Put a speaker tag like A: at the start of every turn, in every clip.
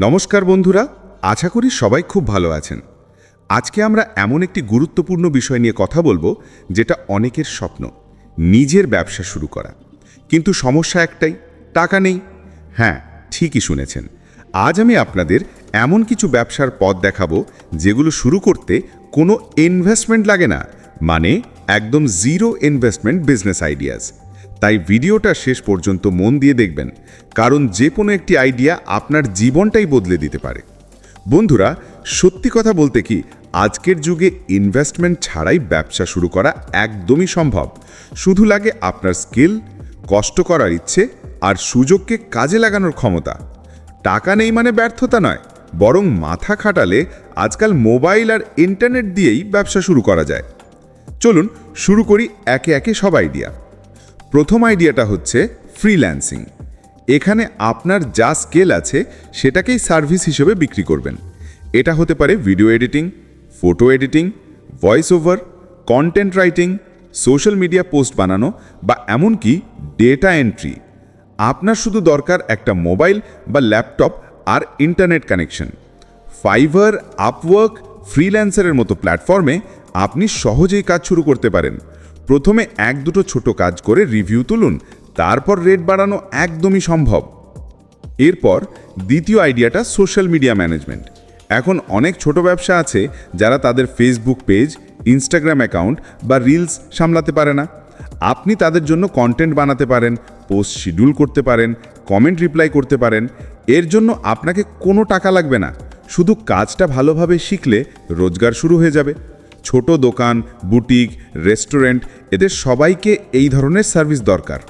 A: নমস্কার বন্ধুরা, আশা করি সবাই খুব ভালো আছেন। আজকে আমরা এমন একটি গুরুত্বপূর্ণ বিষয় নিয়ে কথা বলব, যেটা অনেকের স্বপ্ন, নিজের ব্যবসা শুরু করা। কিন্তু সমস্যা একটাই, টাকা নেই। হ্যাঁ ঠিকই শুনেছেন। আজ আমি আপনাদের এমন কিছু ব্যবসার পথ দেখাবো, যেগুলো শুরু করতে কোনো ইনভেস্টমেন্ট লাগে না মানে একদম জিরো ইনভেস্টমেন্ট বিজনেস আইডিয়াস তাই ভিডিওটা শেষ পর্যন্ত মন দিয়ে দেখবেন, কারণ যে কোনো একটি আইডিয়া আপনার জীবনটাই বদলে দিতে পারে। বন্ধুরা, সত্যি কথা বলতে কি, আজকের যুগে ইনভেস্টমেন্ট ছাড়াই ব্যবসা শুরু করা একদমই সম্ভব। শুধু লাগে আপনার স্কিল কষ্ট করার ইচ্ছে আর সুযোগকে কাজে লাগানোর ক্ষমতা। টাকা নেই মানে ব্যর্থতা নয়, বরং মাথা খাটালে আজকাল মোবাইল আর ইন্টারনেট দিয়েই ব্যবসা শুরু করা যায়। চলুন শুরু করি একে একে সব আইডিয়া। প্রথম আইডিয়াটা হচ্ছে ফ্রিল্যান্সিং। এখানে আপনার যা স্কেল আছে সেটাকেই সার্ভিস হিসেবে বিক্রি করবেন। এটা হতে পারে video editing, photo editing voice over content writing, social media post বানানো বা এমনকি ডেটা এন্ট্রি। আপনার শুধু দরকার একটা মোবাইল বা ল্যাপটপ আর ইন্টারনেট কানেকশন। ফাইভার, আপওয়ার্ক, ফ্রিল্যান্সারের মতো প্ল্যাটফর্মে আপনি সহজেই কাজ শুরু করতে পারেন। প্রথমে এক দুটো ছোট কাজ করে রিভিউ তুলুন, তারপর রেট বাড়ানো একদমই সম্ভব। এরপর দ্বিতীয় আইডিয়াটা সোশ্যাল মিডিয়া ম্যানেজমেন্ট। এখন অনেক ছোট ব্যবসা আছে যারা তাদের ফেসবুক পেজ, ইনস্টাগ্রাম অ্যাকাউন্ট বা রিলস সামলাতে পারে না। আপনি তাদের জন্য কন্টেন্ট বানাতে পারেন, পোস্ট শিডিউল করতে পারেন, কমেন্ট রিপ্লাই করতে পারেন। এর জন্য আপনাকে কোনো টাকা লাগবে না। শুধু কাজটা ভালোভাবে শিখলে রোজগার শুরু হয়ে যাবে। ছোট দোকান, বুটিক, রেস্টুরেন্ট, এদের সবাইকে এই ধরনের সার্ভিস দরকার।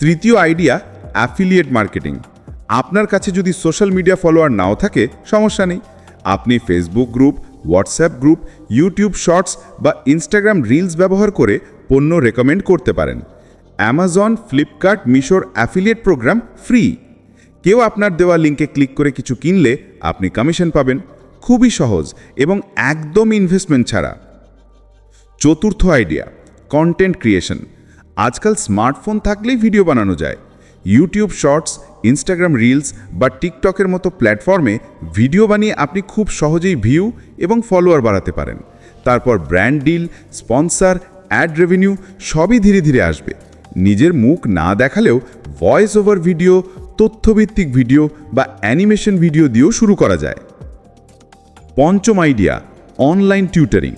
A: তৃতীয় আইডিয়া, অ্যাফিলিয়েট মার্কেটিং। আপনার কাছে যদি সোশ্যাল মিডিয়া ফলোয়ার নাও থাকে, সমস্যা নেই। আপনি Facebook group, WhatsApp group, YouTube shorts বা ইনস্টাগ্রাম রিলস ব্যবহার করে পণ্য রেকমেন্ড করতে পারেন। অ্যামাজন, ফ্লিপকার্ট, মিশোর অ্যাফিলিয়েট প্রোগ্রাম ফ্রি। কেউ আপনার দেওয়া লিঙ্কে ক্লিক করে কিছু কিনলে আপনি কমিশন পাবেন। খুবই সহজ এবং একদম ইনভেস্টমেন্ট ছাড়া। চতুর্থ আইডিয়া কন্টেন্ট ক্রিয়েশন আজকাল স্মার্টফোন থাকলেই ভিডিও বানানো যায়। ইউটিউব শর্টস ইনস্টাগ্রাম রিলস বা টিকটকের মতো প্ল্যাটফর্মে ভিডিও বানিয়ে আপনি খুব সহজেই ভিউ এবং ফলোয়ার বাড়াতে পারেন। তারপর brand deal sponsor ad revenue সবই ধীরে ধীরে আসবে। নিজের মুখ না দেখালেও ভয়েস ওভার ভিডিও তথ্যভিত্তিক ভিডিও বা অ্যানিমেশন ভিডিও দিয়েও শুরু করা যায়। পঞ্চম আইডিয়া অনলাইন টিউটারিং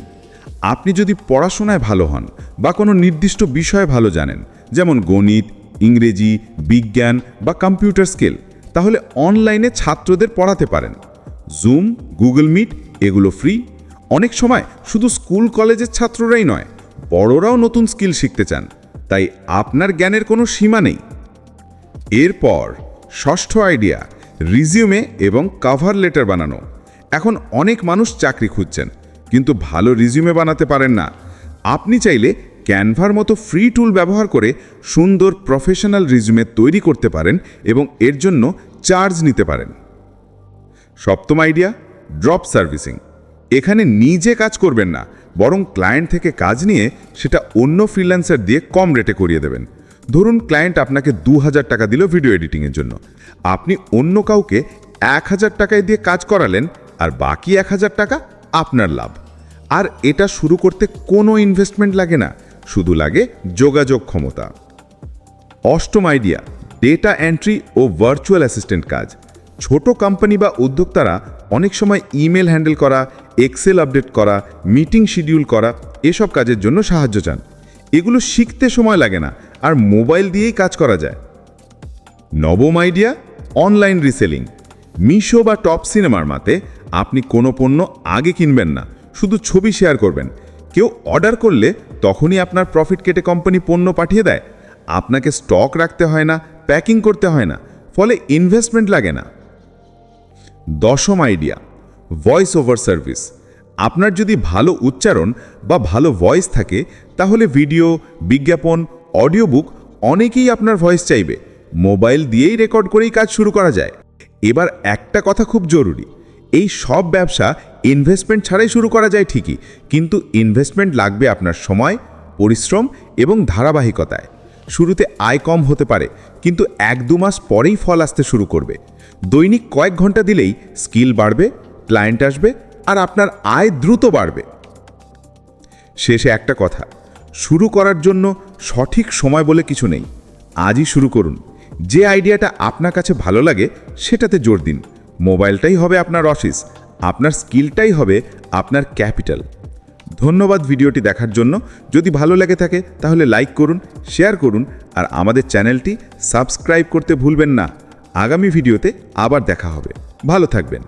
A: আপনি যদি পড়াশোনায় ভালো হন বা কোনো নির্দিষ্ট বিষয়ে ভালো জানেন, যেমন গণিত, ইংরেজি, বিজ্ঞান বা কম্পিউটার স্কিল তাহলে অনলাইনে ছাত্রদের পড়াতে পারেন। জুম গুগল মিট এগুলো ফ্রি অনেক সময় শুধু স্কুল কলেজের ছাত্ররাই নয়, বড়রাও নতুন স্কিল শিখতে চান। তাই আপনার জ্ঞানের কোনো সীমা নেই। এরপর, ষষ্ঠ আইডিয়া রিজিউমে এবং কভার লেটার বানানো। এখন অনেক মানুষ চাকরি খুঁজছেন, কিন্তু ভালো রিজিউমে বানাতে পারেন না। আপনি চাইলে ক্যানভার মতো ফ্রি টুল ব্যবহার করে সুন্দর প্রফেশনাল রিজিউমে তৈরি করতে পারেন এবং এর জন্য চার্জ নিতে পারেন। সপ্তম আইডিয়া ড্রপ সার্ভিসিং এখানে নিজে কাজ করবেন না, বরং ক্লায়েন্ট থেকে কাজ নিয়ে সেটা অন্য ফ্রিল্যান্সার দিয়ে কম রেটে করিয়ে দেবেন। ধরুন ক্লায়েন্ট আপনাকে দু হাজার টাকা দিল ভিডিও এডিটিংয়ের জন্য। আপনি অন্য কাউকে এক হাজার টাকায় দিয়ে কাজ করালেন আর বাকি এক হাজার টাকা আপনার লাভ। আর এটা শুরু করতে কোনো ইনভেস্টমেন্ট লাগে না, শুধু লাগে যোগাযোগ ক্ষমতা। অষ্টম আইডিয়া ডেটা এন্ট্রি ও ভার্চুয়াল অ্যাসিস্ট্যান্ট কাজ। ছোট কোম্পানি বা উদ্যোক্তারা অনেক সময় ইমেল হ্যান্ডেল করা এক্সেল আপডেট করা মিটিং শিডিউল করা, এসব কাজের জন্য সাহায্য চান। এগুলো শিখতে সময় লাগে না, আর মোবাইল দিয়েই কাজ করা যায়। নবম আইডিয়া অনলাইন রিসেলিং মিশো বা টপ সিনেমার মাতে আপনি কোনো পণ্য আগে কিনবেন না, শুধু ছবি শেয়ার করবেন। কেউ অর্ডার করলে তখনই আপনার প্রফিট কেটে কোম্পানি পণ্য পাঠিয়ে দেয়। আপনাকে স্টক রাখতে হয় না প্যাকিং করতে হয় না, ফলে ইনভেস্টমেন্ট লাগে না। দশম আইডিয়া ভয়েস ওভার সার্ভিস আপনার যদি ভালো উচ্চারণ বা ভালো ভয়েস থাকে, তাহলে ভিডিও বিজ্ঞাপন অডিও বুক অনেকেই আপনার ভয়েস চাইবে। মোবাইল দিয়েই রেকর্ড করেই কাজ শুরু করা যায়। এবার একটা কথা খুব জরুরি এই সব ব্যবসা ইনভেস্টমেন্ট ছাড়াই শুরু করা যায় ঠিকই, কিন্তু ইনভেস্টমেন্ট লাগবে আপনার সময়, পরিশ্রম এবং ধারাবাহিকতায়। শুরুতে আয় কম হতে পারে, কিন্তু এক দু মাস পরেই ফল আসতে শুরু করবে। দৈনিক কয়েক ঘণ্টা দিলেই স্কিল বাড়বে ক্লায়েন্ট আসবে আর আপনার আয় দ্রুত বাড়বে। শেষে একটা কথা, শুরু করার জন্য সঠিক সময় বলে কিছু নেই। আজই শুরু করুন। যে আইডিয়াটা আপনার কাছে ভালো লাগে, সেটাতে জোর দিন। মোবাইলটাই হবে আপনার অফিস, আপনার স্কিলটাই হবে আপনার ক্যাপিটাল। ধন্যবাদ ভিডিওটি দেখার জন্য। যদি ভালো লেগে থাকে, তাহলে লাইক করুন, শেয়ার করুন, আর আমাদের চ্যানেলটি সাবস্ক্রাইব করতে ভুলবেন না। আগামী ভিডিওতে আবার দেখা হবে। ভালো থাকবেন।